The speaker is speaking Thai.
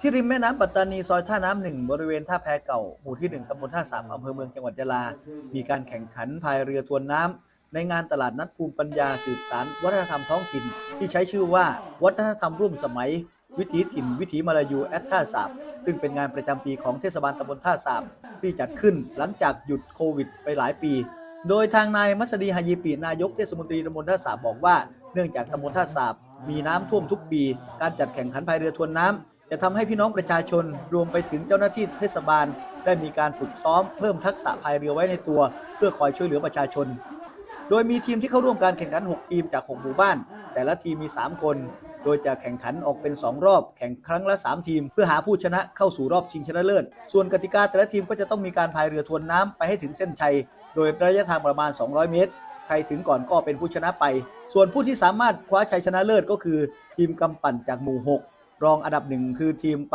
ที่ริมแม่น้ำปัตตานีซอยท่าน้ำหนึ่งบริเวณท่าแพเก่าหมู่ที่หนึ่งตำบลท่าสามอำเภอเมืองจังหวัดยะลา มีการแข่งขันพายเรือทวนน้ำในงานตลาดนัดภูมิปัญญาสืบสารวัฒนธรรมท้องถิ่น ที่ใช้ชื่อว่า วัฒนธรรมร่วมสมัย วิถีถิ่น วิถีมาลายูแอดท่าสาบซึ่งเป็นงานประจำปีของเทศบาลตำบลท่าสาบที่จัดขึ้นหลังจากหยุดโควิด ไปหลายปี โดยทางนายมัสดีฮายีปีนายกเทศมนตรีตำบลท่าสาบบอกว่า เนื่องจากตำบลท่าสาบมีน้ำท่วมทุกปี การจัดแข่งขันพายเรือทวนน้ำ จะทำให้พี่น้องประชาชนรวมไปถึงเจ้าหน้าที่เทศบาล ได้มีการฝึกซ้อมเพิ่มทักษะพายเรือไว้ในตัว เพื่อคอยช่วยเหลือประชาชน โดยมีทีมที่เข้าร่วมการแข่งขัน 6 ทีมจาก 6 หมู่บ้าน แต่ละทีมมี 3 คน โดยจะแข่งขันออกเป็น 2 รอบ แข่งครั้งละ 3 ทีม เพื่อหาผู้ชนะเข้าสู่รอบชิงชนะเลิศ ส่วนกติกาแต่ละทีมก็จะต้องมีการพายเรือทวนน้ำไปให้ถึงเส้นชัย โดยระยะทางประมาณ 200 เมตร ใครถึงก่อนก็เป็นผู้ชนะไป ส่วนผู้ที่สามารถคว้าชัยชนะเลิศก็คือ ทีมกำปั่นจากหมู่ 6 รองอันดับหนึ่งคือทีม